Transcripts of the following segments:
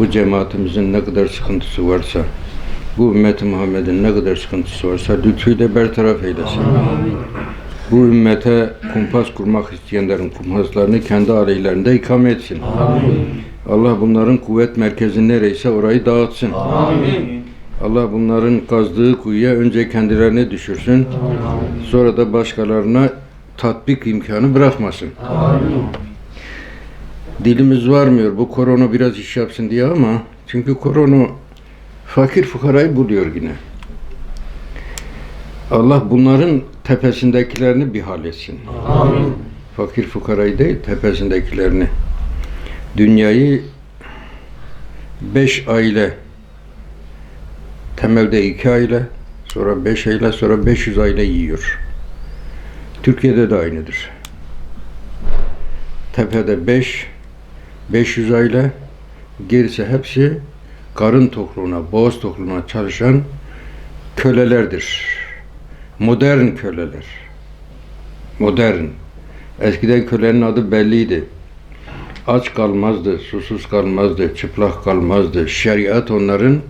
bu cemaatimizin ne kadar sıkıntısı varsa, bu ümmeti Muhammed'in ne kadar sıkıntısı varsa lütfuyla bertaraf eylesin. Bu ümmete kumpas kurmak isteyenlerin kumpaslarını kendi aleyhlerinde ikame etsin. Allah bunların kuvvet merkezi nereyse orayı dağıtsın. Allah bunların kazdığı kuyuya önce kendilerini düşürsün. Sonra da başkalarına tatbik imkanı bırakmasın. Dilimiz varmıyor bu korona biraz iş yapsın diye ama çünkü korona fakir fukarayı buluyor yine. Allah bunların tepesindekilerini bir hal etsin. Fakir fukarayı değil tepesindekilerini. Dünyayı beş aile temelde iki aile sonra beş aile sonra 500 aile yiyor. Türkiye'de de aynıdır. Tepede 5 500 aile gerisi hepsi karın tokluğuna, boğaz tokluğuna çalışan kölelerdir. Modern köleler. Modern. Eskiden kölenin adı belliydi. Aç kalmazdı, susuz kalmazdı, çıplak kalmazdı. Şeriat onların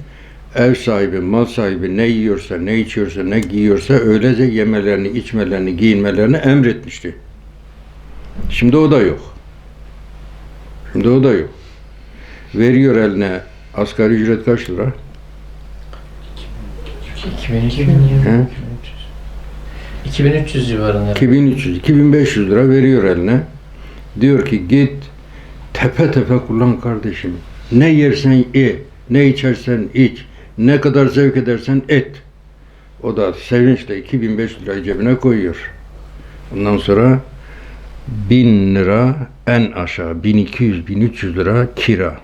ev sahibi, mal sahibi ne yiyorsa, ne içiyorsa, ne giyiyorsa öylece yemelerini, içmelerini, giyinmelerini emretmişti. Şimdi o da yok. O da yok. Veriyor eline asgari ücret kaç lira? 2300. He? 2300 civarında. 2300, 2500 lira veriyor eline. Diyor ki git tepe tepe kullan kardeşim. Ne yersen ye, ne içersen iç, ne kadar zevk edersen et. O da sevinçle 2500 lirayı cebine koyuyor. Ondan sonra 1000 lira en aşağı 1200 1300 lira kira.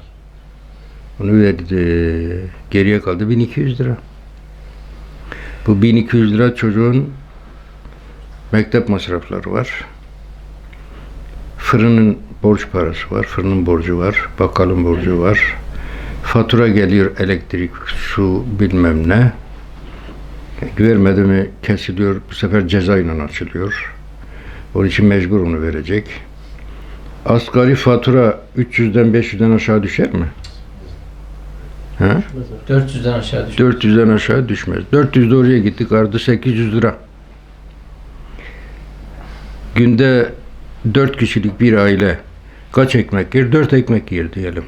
Onu verdi. Geriye kaldı 1200 lira. Bu 1200 lira çocuğun mektep masrafları var. Fırının borç parası var, fırının borcu var, bakkalın borcu var. Fatura geliyor elektrik, su bilmem ne. Vermedi mi kesiliyor, bu sefer cezayla açılıyor. Onun için mecbur onu verecek. Asgari fatura 300'den 500'den aşağı düşer mi? Ha? 400'den aşağı düşüyor. 400'den aşağı düşmez. 400 de oraya gittik ardı 800 lira. Günde 4 kişilik bir aile kaç ekmek yer? 4 ekmek yer diyelim.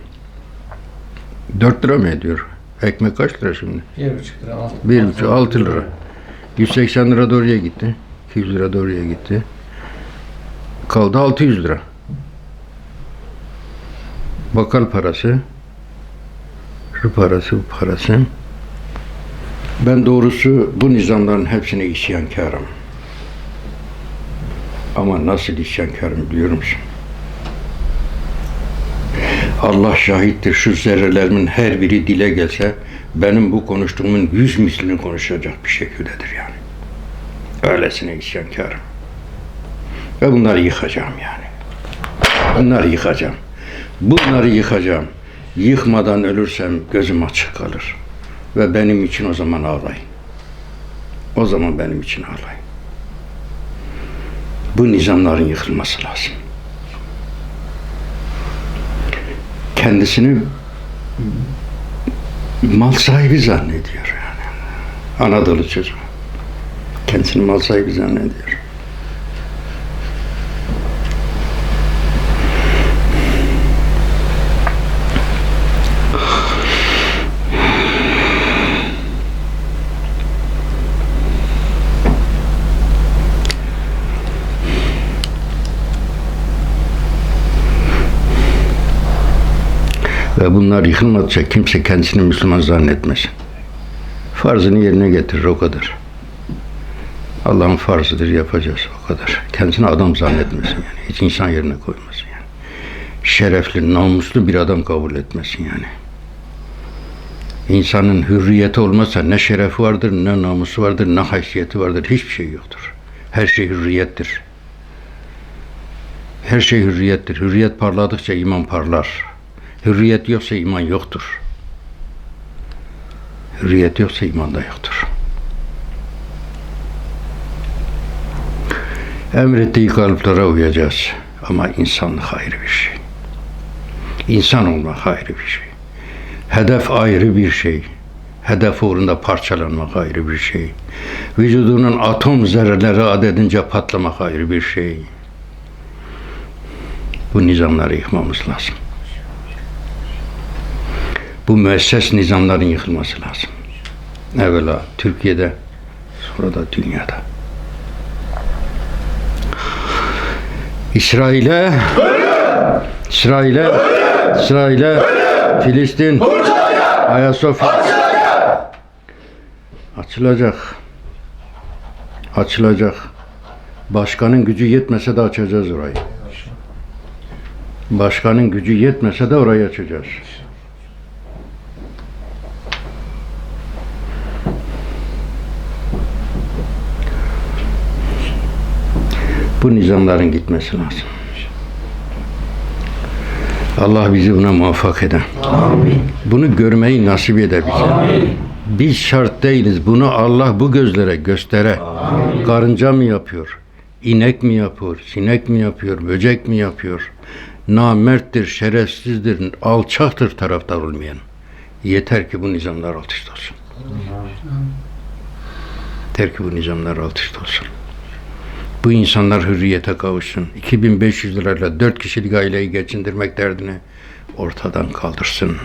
4 lira mı ediyor? Ekmek kaç lira şimdi? 1,5 lira. altı- 1,5 6 lira. 180 lira da oraya gitti. 200 lira da oraya gitti. Kaldı 600 lira. Bakkal parası. Şu parası, bu parası. Ben doğrusu bu nizamların hepsine isyankarım. Ama nasıl isyankarım biliyor musun? Allah şahittir şu zerrelerimin her biri dile gelse benim bu konuştuğumun yüz mislini konuşacak bir şekildedir yani. Öylesine isyankarım. Ve bunları yıkacağım yani. Bunları yıkacağım. Bunları yıkacağım. Yıkmadan ölürsem gözüm açık kalır. Ve benim için o zaman ağlayın. O zaman benim için ağlayın. Bu nizamların yıkılması lazım. Kendisini mal sahibi zannediyor yani. Anadolu çocuğu. Kendisini mal sahibi zannediyor. Ve bunlar yıkılmadıkça kimse kendisini Müslüman zannetmesin. Farzını yerine getirir o kadar. Allah'ın farzıdır yapacağız o kadar. Kendisini adam zannetmesin yani. Hiç insan yerine koymasın yani. Şerefli, namuslu bir adam kabul etmesin yani. İnsanın hürriyeti olmazsa ne şerefi vardır, ne namusu vardır, ne haysiyeti vardır. Hiçbir şey yoktur. Her şey hürriyettir. Her şey hürriyettir. Hürriyet parladıkça iman parlar. Hürriyet yoksa iman yoktur. Hürriyet yoksa iman da yoktur. Emrettiği kalıplara uyacağız. Ama insanlık ayrı bir şey. İnsan olmak ayrı bir şey. Hedef ayrı bir şey. Hedef uğrunda parçalanmak ayrı bir şey. Vücudunun atom zerreleri adedince patlamak ayrı bir şey. Bu nizamları yıkmamız lazım. Bu müesses nizamların yıkılması lazım. Evvela Türkiye'de, sonra da dünyada. İsrail'e İsrail'e İsrail'e Filistin Ayasofya açılacak. Açılacak. Başkanın gücü yetmese de açacağız orayı. Başkanın gücü yetmese de orayı açacağız. Bu nizamların gitmesi lazım. Allah bizi buna muvaffak eder. Bunu görmeyi nasip eder bize. Biz şart değiliz. Bunu Allah bu gözlere göstere. Karınca mı yapıyor? İnek mi yapıyor? Sinek mi yapıyor? Böcek mi yapıyor? Namerttir, şerefsizdir, alçaktır taraftar olmayan. Yeter ki bu nizamlar alt üst olsun. Yeter ki bu nizamlar alt üst olsun. Bu insanlar hürriyete kavuşsun. 2500 lirayla 4 kişilik aileyi geçindirmek derdini ortadan kaldırsın.